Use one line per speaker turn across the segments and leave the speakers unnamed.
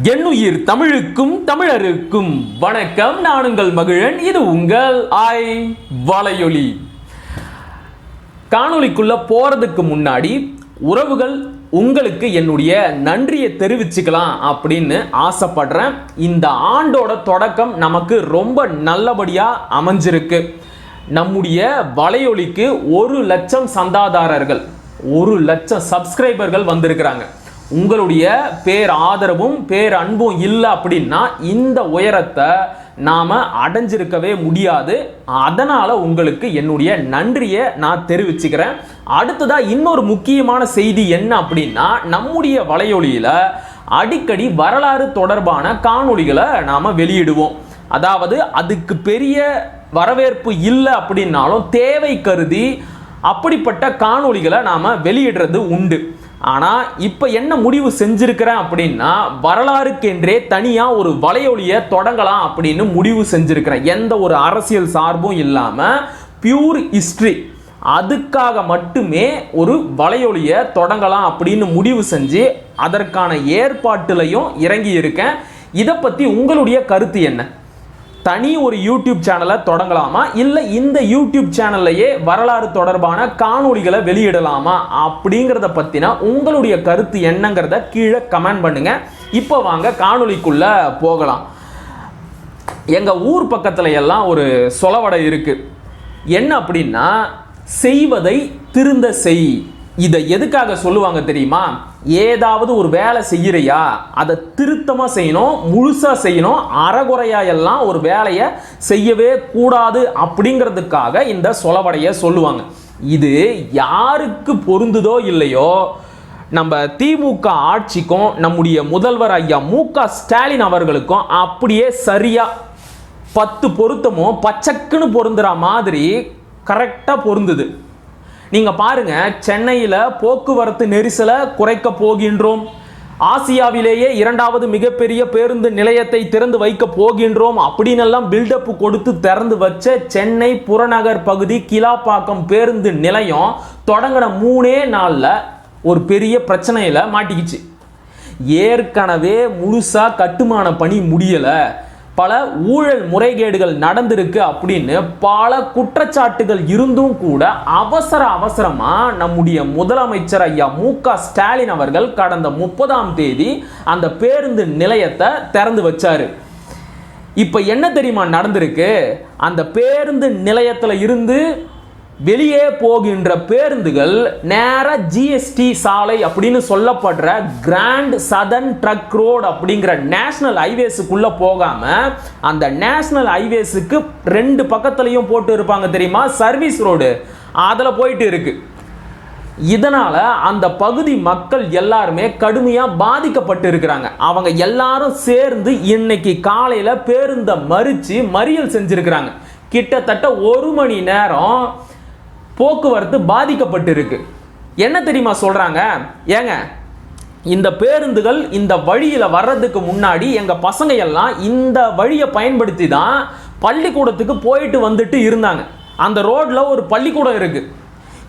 என்னுயிர் தமிழுக்கும் தமிழருக்கும் வணக்கம். நான் உங்கள் மகிழன் இது உங்கள் ஆய் வலையொலி. காணொலிக்குள்ள போறதுக்கு முன்னாடி உறவுகள் உங்களுக்கு என்னுடைய நன்றியை தெரிவிச்சுக்கலாம் அப்படின்னு ஆசைப்படுறேன். இந்த ஆண்டோட தொடக்கம் நமக்கு ரொம்ப நல்லபடியாக அமைஞ்சிருக்கு. நம்முடைய வலையொலிக்கு ஒரு லட்சம் சந்தாதாரர்கள் ஒரு லட்சம் சப்ஸ்கிரைபர்கள் வந்திருக்கிறாங்க. உங்களுடைய பேர் ஆதரவும் பேர் அன்பும் இல்லை அப்படின்னா இந்த உயரத்தை நாம் அடைஞ்சிருக்கவே முடியாது. அதனால் உங்களுக்கு என்னுடைய நன்றியை நான் தெரிவிச்சுக்கிறேன். அடுத்ததாக இன்னொரு முக்கியமான செய்தி என்ன அப்படின்னா நம்முடைய வலையொலியில் அடிக்கடி வரலாறு தொடர்பான காணொளிகளை நாம் வெளியிடுவோம். அதாவது அதுக்கு பெரிய வரவேற்பு இல்லை அப்படின்னாலும் தேவை கருதி அப்படிப்பட்ட காணொளிகளை நாம் வெளியிடுறது உண்டு. ஆனால் இப்போ என்ன முடிவு செஞ்சுருக்கிறேன் அப்படின்னா வரலாறுக்கென்றே தனியாக ஒரு வலையொலியை தொடங்கலாம் அப்படின்னு முடிவு செஞ்சுருக்கிறேன். எந்த ஒரு அரசியல் சார்பும் இல்லாமல் பியூர் ஹிஸ்ட்ரி அதுக்காக மட்டுமே ஒரு வலையொலியை தொடங்கலாம் அப்படின்னு முடிவு செஞ்சு அதற்கான ஏற்பாட்டுலையும் இறங்கி இருக்கேன் இதை பற்றி உங்களுடைய கருத்து என்ன? தனி ஒரு யூடியூப் சேனலை தொடங்கலாமா? இல்லை இந்த யூடியூப் சேனல்லையே வரலாறு தொடர்பான காணொளிகளை வெளியிடலாமா? அப்படிங்கிறத பற்றினா உங்களுடைய கருத்து என்னங்கிறத கீழே கமெண்ட் பண்ணுங்கள் இப்போ வாங்க காணொலிக்குள்ளே போகலாம். எங்கள் ஊர் பக்கத்துல எல்லாம் ஒரு சொலவடை இருக்குது என்ன அப்படின்னா செய்வதை திருந்த செய். இதை எதுக்காக சொல்லுவாங்க தெரியுமா? ஏதாவது ஒரு வேலை செய்கிறியா அதை திருத்தமாக செய்யணும் முழுசாக செய்யணும் அறகுறையா எல்லாம் ஒரு வேலையை செய்யவே கூடாது அப்படிங்கிறதுக்காக இந்த சொலவடையை சொல்லுவாங்க. இது யாருக்கு பொருந்துதோ இல்லையோ நம்ம திமுக ஆட்சிக்கும் நம்முடைய முதல்வர் ஐயா மு க ஸ்டாலின் அவர்களுக்கும் அப்படியே சரியாக பத்து பொருத்தமும் பச்சக்குன்னு பொருந்துற மாதிரி கரெக்டாக பொருந்துது. நீங்கள் பாருங்க சென்னையில் போக்குவரத்து நெரிசலை குறைக்க போகின்றோம். ஆசியாவிலேயே இரண்டாவது மிகப்பெரிய பேருந்து நிலையத்தை திறந்து வைக்க போகின்றோம். அப்படின்னு எல்லாம் பில்டப் கொடுத்து திறந்து வச்ச சென்னை புறநகர் பகுதி கிலாப்பாக்கம் பேருந்து நிலையம் தொடங்கின மூணே நாளில் ஒரு பெரிய பிரச்சனையில் மாட்டிக்கிச்சு. ஏற்கனவே முழுசாக கட்டுமான பணி முடியலை. பல ஊழல் முறைகேடுகள் நடந்திருக்கு அப்படின்னு பல குற்றச்சாட்டுகள் இருந்தும் கூட அவசர அவசரமா நம்முடைய முதலமைச்சர் ஐயா மு க ஸ்டாலின் அவர்கள் கடந்த முப்பதாம் தேதி அந்த பேருந்து நிலையத்தை திறந்து வச்சாரு. இப்போ என்ன தெரியுமா நடந்திருக்கு? அந்த பேருந்து நிலையத்தில் இருந்து வெளியே போகின்ற பேருந்துகள் நேர ஜிஎஸ்டி சாலை அப்படின்னு சொல்லப்படுற கிராண்ட் சதன் ட்ரக் ரோடு அப்படிங்கிற நேஷனல் ஹைவேஸுக்குள்ள போகாம அந்த நேஷனல் ஹைவேஸுக்கு ரெண்டு பக்கத்துலையும் போட்டு இருப்பாங்க தெரியுமா? சர்வீஸ் ரோடு அதில் போயிட்டு இருக்கு. இதனால அந்த பகுதி மக்கள் எல்லாருமே கடுமையா பாதிக்கப்பட்டு இருக்கிறாங்க. அவங்க எல்லாரும் சேர்ந்து இன்னைக்கு காலையில பேருந்தை மறிச்சு மறியல் செஞ்சிருக்கிறாங்க. கிட்டத்தட்ட ஒரு மணி நேரம் போக்குவரத்து பாதிக்கப்பட்டு இருக்கு என்ன தெரியுமா சொல்றாங்க? ஏங்க இந்த பேருந்துகள் இந்த வழியில வர்றதுக்கு முன்னாடி எங்க பசங்க எல்லாம் இந்த வழியை பயன்படுத்தி தான் பள்ளிக்கூடத்துக்கு போயிட்டு வந்துட்டு இருந்தாங்க. அந்த ரோட்ல ஒரு பள்ளிக்கூடம் இருக்கு.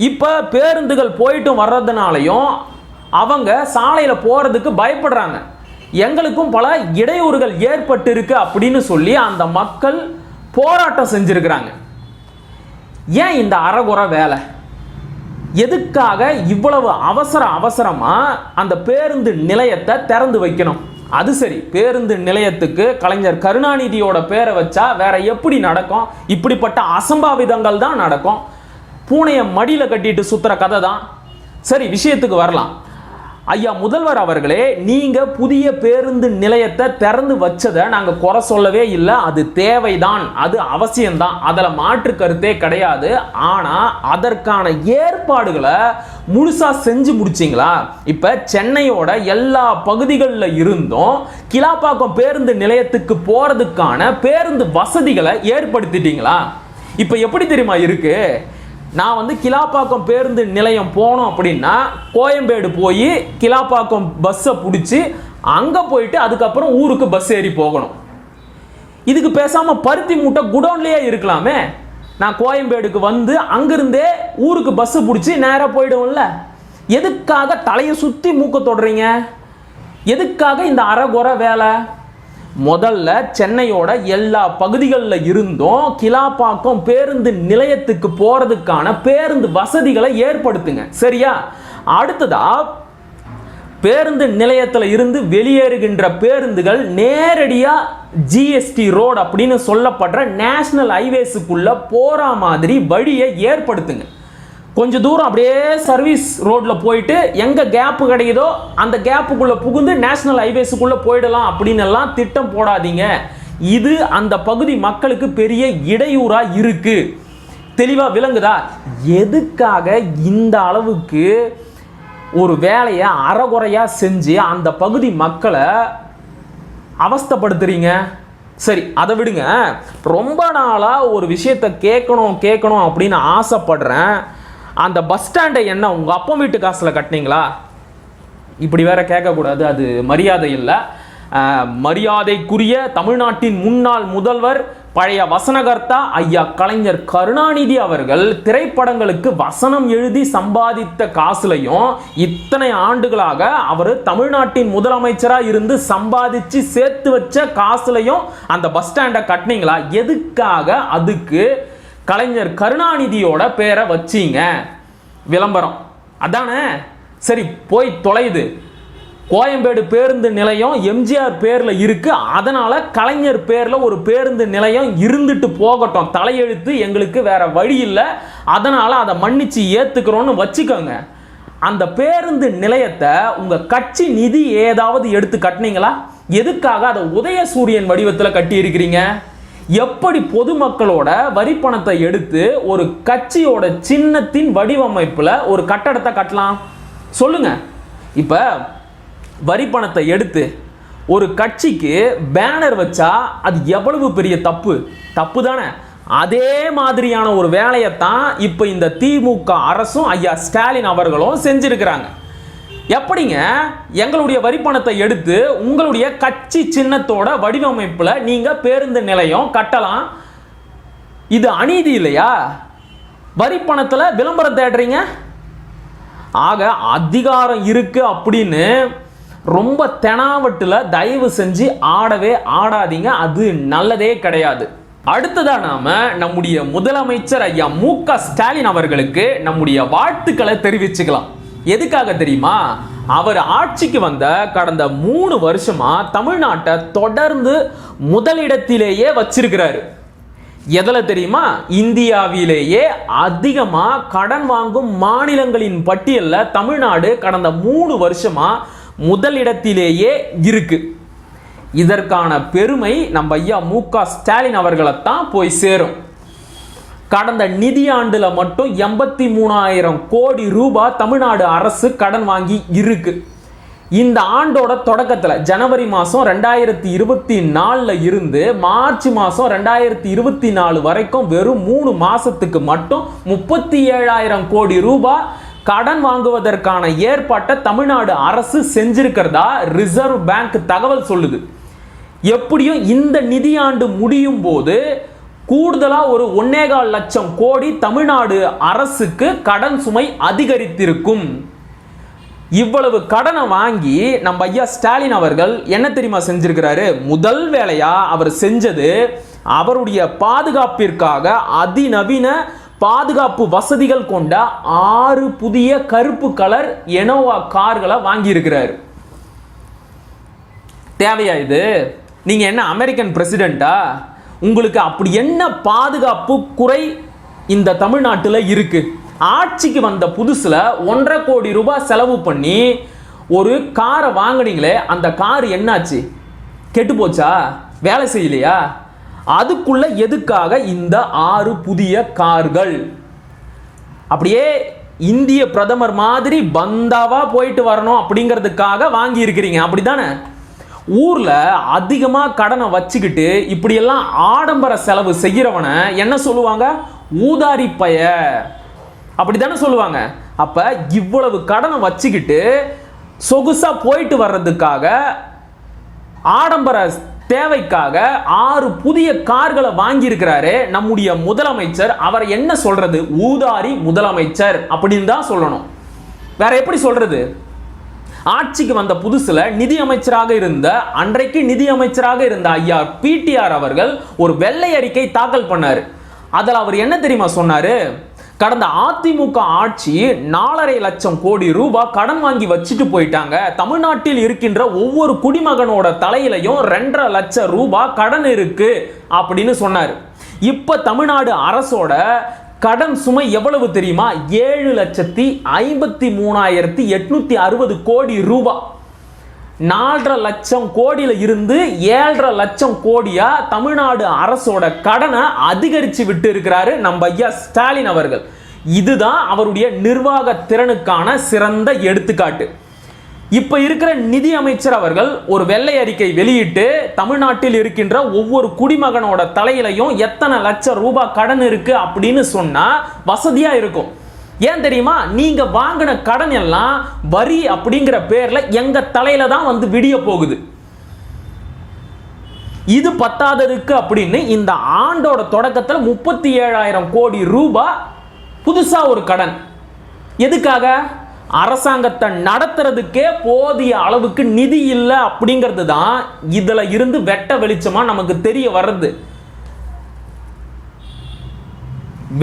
இப்போ பேருந்துகள் போயிட்டு வர்றதுனாலையும் அவங்க சாலையில் போகிறதுக்கு பயப்படுறாங்க. எங்களுக்கும் பல இடையூறுகள் ஏற்பட்டு இருக்கு அப்படின்னு சொல்லி அந்த மக்கள் போராட்டம் செஞ்சிருக்கிறாங்க. ஏன் இந்த அறகுறை வேலை? எதுக்காக இவ்வளவு அவசர அவசரமாக அந்த பேருந்து நிலையத்தை திறந்து வைக்கணும்? அது சரி பேருந்து நிலையத்துக்கு கலைஞர் கருணாநிதியோட பேரை வச்சா வேற எப்படி நடக்கும்? இப்படிப்பட்ட அசம்பாவிதங்கள் தான் நடக்கும். பூனையை மடியில் கட்டிட்டு சுற்றுற கதை தான். சரி விஷயத்துக்கு வரலாம். ஐயா முதல்வர் அவர்களே நீங்கள் புதிய பேருந்து நிலையத்தை திறந்து வச்சதை நாங்கள் குறை சொல்லவே இல்லை. அது தேவைதான். அது அவசியம்தான். அதில் மாற்று கருத்தே கிடையாது. ஆனால் அதற்கான ஏற்பாடுகளை முழுசாக செஞ்சு முடிச்சிங்களா? இப்போ சென்னையோட எல்லா பகுதிகளில் இருந்தும் கிலாப்பாக்கம் பேருந்து நிலையத்துக்கு போகிறதுக்கான பேருந்து வசதிகளை ஏற்படுத்திட்டீங்களா? இப்போ எப்படி தெரியுமா இருக்குது நான் வந்து கிலாப்பாக்கம் பேருந்து நிலையம் போனோம் அப்படின்னா கோயம்பேடு போய் கிலாப்பாக்கம் பஸ்ஸை பிடிச்சி அங்கே போயிட்டு அதுக்கப்புறம் ஊருக்கு பஸ் ஏறி போகணும். இதுக்கு பேசாமல் பருத்தி மூட்டை குடோன்லேயே இருக்கலாமே. நான் கோயம்பேடுக்கு வந்து அங்கிருந்தே ஊருக்கு பஸ்ஸு பிடிச்சி நேராக போயிடுவோம்ல. எதுக்காக தலையை சுற்றி மூக்க தொடுறீங்க? எதுக்காக இந்த அறகுறை வேலை? முதல்ல சென்னையோட எல்லா பகுதிகளில் இருந்தும் கிலாப்பாக்கம் பேருந்து நிலையத்துக்கு போறதுக்கான பேருந்து வசதிகளை ஏற்படுத்துங்க. சரியா? அடுத்ததா பேருந்து நிலையத்தில் இருந்து வெளியேறுகின்ற பேருந்துகள் நேரடியாக ஜிஎஸ்டி ரோடு அப்படின்னு சொல்லப்படுற நேஷனல் ஹைவேஸுக்குள்ளே போகிற மாதிரி வழியை ஏற்படுத்துங்க. கொஞ்ச தூரம் அப்படியே சர்வீஸ் ரோட்டில் போயிட்டு எங்கே கேப்பு கிடைக்குதோ அந்த கேப்புக்குள்ளே புகுந்து நேஷனல் ஹைவேஸுக்குள்ளே போயிடலாம் அப்படின்னு எல்லாம் திட்டம் போடாதீங்க. இது அந்த பகுதி மக்களுக்கு பெரிய இடையூறாக இருக்குது தெளிவாக விளங்குதா? எதுக்காக இந்த அளவுக்கு ஒரு வேலையை அறகுறையாக செஞ்சு அந்த பகுதி மக்களை அவஸ்தப்படுத்துறீங்க? சரி அதை விடுங்க. ரொம்ப நாளாக ஒரு விஷயத்தை கேட்கணும் கேட்கணும் அப்படின்னு ஆசைப்படுறேன். அந்த பஸ் ஸ்டாண்டை என்ன உங்கள் அப்பா வீட்டு காசில் கட்டினீங்களா? இப்படி வேற கேட்கக்கூடாது அது மரியாதை இல்லை. மரியாதைக்குரிய தமிழ்நாட்டின் முன்னாள் முதல்வர் பழைய வசனகர்த்தா ஐயா கலைஞர் கருணாநிதி அவர்கள் திரைப்படங்களுக்கு வசனம் எழுதி சம்பாதித்த காசுலையும் இத்தனை ஆண்டுகளாக அவர் தமிழ்நாட்டின் முதலமைச்சராக இருந்து சம்பாதிச்சு சேர்த்து வச்ச காசுலையும் அந்த பஸ் ஸ்டாண்டை கட்டினீங்களா? எதுக்காக அதுக்கு கலைஞர் கருணாநிதியோட பேரை வச்சீங்க. விளம்பரம். அதானே? சரி போய் தொலையுது. கோயம்பேடு பேருந்து நிலையம் எம்ஜிஆர் பேரில் இருக்குது அதனால் கலைஞர் பேரில் ஒரு பேருந்து நிலையம் இருந்துட்டு போகட்டும். தலையெழுத்து எங்களுக்கு வேறு வழி இல்லை. அதனால் அதை மன்னித்து ஏற்றுக்கிறோன்னு வச்சுக்கோங்க. அந்த பேருந்து நிலையத்தை உங்கள் கட்சி நிதி ஏதாவது எடுத்து கட்டினீங்களா? எதுக்காக அதை உதயசூரியன் வடிவத்தில் கட்டி இருக்கிறீங்க எப்படி பொதுமக்களோட வரி பணத்தை எடுத்து ஒரு கட்சியோட சின்னத்தின் வடிவமைப்புல ஒரு கட்டடத்தை கட்டலாம்? சொல்லுங்க. இப்ப வரி பணத்தை எடுத்து ஒரு கட்சிக்கு பேனர் வச்சா அது எவ்வளவு பெரிய தப்பு? தப்பு தானே அதே மாதிரியான ஒரு வேலையைத்தான் இப்போ இந்த திமுக அரசும் ஐயா ஸ்டாலின் அவர்களும் செஞ்சிருக்கிறாங்க. எப்படிங்க? எங்களுடைய வரிப்பணத்தை எடுத்து உங்களுடைய கட்சி சின்னத்தோட வடிவமைப்பில் நீங்கள் பேருந்து நிலையம் கட்டலாம். இது அநீதி இல்லையா? வரிப்பணத்தில் விளம்பரம் தேடுறீங்க? ஆக அதிகாரம் இருக்கு அப்படின்னு ரொம்ப தெனாவட்டில் தயவு செஞ்சு ஆடவே ஆடாதீங்க. அது நல்லதே கிடையாது. அடுத்ததாக நாம் நம்முடைய முதலமைச்சர் ஐயா மு க ஸ்டாலின் அவர்களுக்கு நம்முடைய வாழ்த்துக்களை தெரிவிச்சுக்கலாம். எதுக்காக தெரியுமா? அவர் ஆட்சிக்கு வந்த கடந்த மூணு வருஷமா தமிழ்நாட்டை தொடர்ந்து முதலிடத்திலேயே வச்சிருக்கிறாரு. எதில் தெரியுமா? இந்தியாவிலேயே அதிகமாக கடன் வாங்கும் மாநிலங்களின் பட்டியலில் தமிழ்நாடு கடந்த மூணு வருஷமாக முதலிடத்திலேயே இருக்கு. இதற்கான பெருமை நம்ம ஐயா மு க ஸ்டாலின் அவர்களைத்தான் போய் சேரும். கடந்த நிதியாண்டுல மட்டும் எண்பத்தி மூணாயிரம் கோடி ரூபாய் தமிழ்நாடு அரசு கடன் வாங்கி இருக்கு. இந்த ஆண்டோட தொடக்கத்தில் ஜனவரி மாதம் ரெண்டாயிரத்தி இருபத்தி நாலில் இருந்து மார்ச் மாதம் ரெண்டாயிரத்தி இருபத்தி நாலு வரைக்கும் வெறும் மூணு மாதத்துக்கு மட்டும் முப்பத்தி ஏழாயிரம் கோடி ரூபாய் கடன் வாங்குவதற்கான ஏற்பாட்டை தமிழ்நாடு அரசு செஞ்சிருக்கிறதா ரிசர்வ் பேங்க் தகவல் சொல்லுது. எப்படியும் இந்த நிதியாண்டு முடியும் போது கூடுதலாக ஒரு ஒன்னேகால் லட்சம் கோடி தமிழ்நாடு அரசுக்கு கடன் சுமை அதிகரித்திருக்கும். இவ்வளவு கடனை வாங்கி நம்ம ஐயா ஸ்டாலின் அவர்கள் என்ன தெரியுமா செஞ்சிருக்கிறாரு? முதல் வேலையா அவர் செஞ்சது அவருடைய பாதுகாப்பிற்காக அதிநவீன பாதுகாப்பு வசதிகள் கொண்ட ஆறு புதிய கருப்பு கலர் எனோவா கார்களை வாங்கியிருக்கிறார். தேவையா இது? நீங்க என்ன அமெரிக்கன் பிரசிடென்ட்டா உங்களுக்கு அப்படி என்ன பாதுகாப்பு குறை இந்த தமிழ்நாட்டில் இருக்கு? ஆட்சிக்கு வந்த புதுசில் ஒன்றரை கோடி ரூபாய் செலவு பண்ணி ஒரு காரை வாங்கினீங்களே அந்த கார் என்னாச்சு? கெட்டு போச்சா? வேலை செய்யலையா? அதுக்குள்ள எதுக்காக இந்த ஆறு புதிய கார்கள்? அப்படியே இந்திய பிரதமர் மாதிரி பந்தாவா போயிட்டு வரணும் அப்படிங்கிறதுக்காக வாங்கி இருக்கிறீங்க அப்படிதானே ஊரில் அதிகமாக கடனை வச்சுக்கிட்டு இப்படியெல்லாம் ஆடம்பர செலவு செய்கிறவனை என்ன சொல்லுவாங்க? ஊதாரி பய. அப்படித்தானே சொல்லுவாங்க. அப்போ இவ்வளவு கடனை வச்சுக்கிட்டு சொகுசாக போயிட்டு வர்றதுக்காக ஆடம்பர தேவைக்காக ஆறு புதிய கார்களை வாங்கியிருக்கிறாரு நம்முடைய முதலமைச்சர். அவரை என்ன சொல்றது? ஊதாரி முதலமைச்சர் அப்படின்னு தான் சொல்லணும். வேற எப்படி சொல்றது? ஆட்சிக்கு வந்த புதுசுல நிதி அமைச்சராக இருந்த அன்றைக்கு நிதி அமைச்சராக இருந்த ஐயா பிடிஆர் அவர்கள் ஒரு வெள்ளை அறிக்கை தாக்கல் பண்ணார். அதில் அவர் என்ன தெரியுமா சொன்னாரு? கடந்த அதிமுக ஆட்சி நாலரை லட்சம் கோடி ரூபாய் கடன் வாங்கி வச்சுட்டு போயிட்டாங்க. தமிழ்நாட்டில் இருக்கின்ற ஒவ்வொரு குடிமகனோட தலையிலையும் ரெண்டரை லட்சம் ரூபாய் கடன் இருக்கு அப்படின்னு சொன்னார். இப்ப தமிழ்நாடு அரசோட கடன் சுமை எவ்வளவு தெரியுமா? ஏழு லட்சத்தி ஐம்பத்தி மூணாயிரத்தி எட்நூத்தி அறுபது கோடி ரூபாய் நாலரை லட்சம் கோடியில இருந்து ஏழரை லட்சம் கோடியா தமிழ்நாடு அரசோட கடனை அதிகரிச்சு விட்டு இருக்கிறாரு நம்ம ஐயா ஸ்டாலின் அவர்கள். இதுதான் அவருடைய நிர்வாக திறனுக்கான சிறந்த எடுத்துக்காட்டு. இப்ப இருக்கிற நிதி அமைச்சர் அவர்கள் ஒரு வெள்ளை அறிக்கை வெளியிட்டு தமிழ்நாட்டில் இருக்கின்ற ஒவ்வொரு குடிமகனோட தலையிலையும் எத்தனை லட்சம் ரூபாய் கடன் இருக்கு அப்படின்னு சொன்னா வசதியா இருக்கும். ஏன் தெரியுமா? நீங்க வாங்கின கடன் எல்லாம் வரி அப்படிங்கிற பேர்ல எங்க தலையில தான் வந்து விடிய போகுது. இது பத்தாததுக்கு அப்படின்னு இந்த ஆண்டோட தொடக்கத்தில் முப்பத்தி ஏழாயிரம் கோடி ரூபாய் புதுசா ஒரு கடன். எதுக்காக? அரசாங்கத்தை நடத்துறதுக்கே போதிய அளவுக்கு நிதி இல்லை அப்படிங்கிறது தான் இதில் இருந்து வெட்ட வெளிச்சமாக நமக்கு தெரிய வர்றது.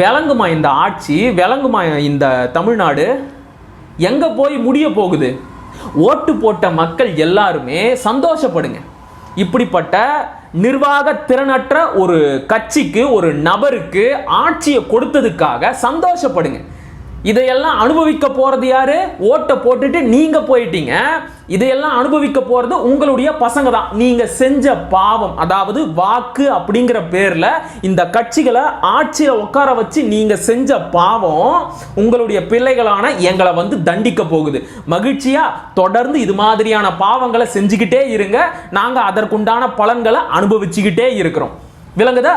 விளங்குமா இந்த ஆட்சி? விளங்குமா இந்த தமிழ்நாடு? எங்கே போய் முடிய போகுது? ஓட்டு போட்ட மக்கள் எல்லாருமே சந்தோஷப்படுங்க. இப்படிப்பட்ட நிர்வாக திறனற்ற ஒரு கட்சிக்கு ஒரு நபருக்கு ஆட்சியை கொடுத்ததுக்காக சந்தோஷப்படுங்க. இதையெல்லாம் அனுபவிக்க போறது யாரு? ஓட்டை போட்டுட்டு நீங்க போயிட்டீங்க. இதையெல்லாம் அனுபவிக்க போறது உங்களுடைய பசங்க தான். நீங்க செஞ்ச பாவம் அதாவது வாக்கு அப்படிங்கிற பேர்ல இந்த கட்சிகளை ஆட்சியில் உட்கார வச்சு நீங்க செஞ்ச பாவம் உங்களுடைய பிள்ளைகளான எங்களை வந்து தண்டிக்க போகுது. மகிழ்ச்சியா தொடர்ந்து இது மாதிரியான பாவங்களை செஞ்சுக்கிட்டே இருங்க. நாங்க அதற்குண்டான பலன்களை அனுபவிச்சுக்கிட்டே இருக்கிறோம். விளங்குதா?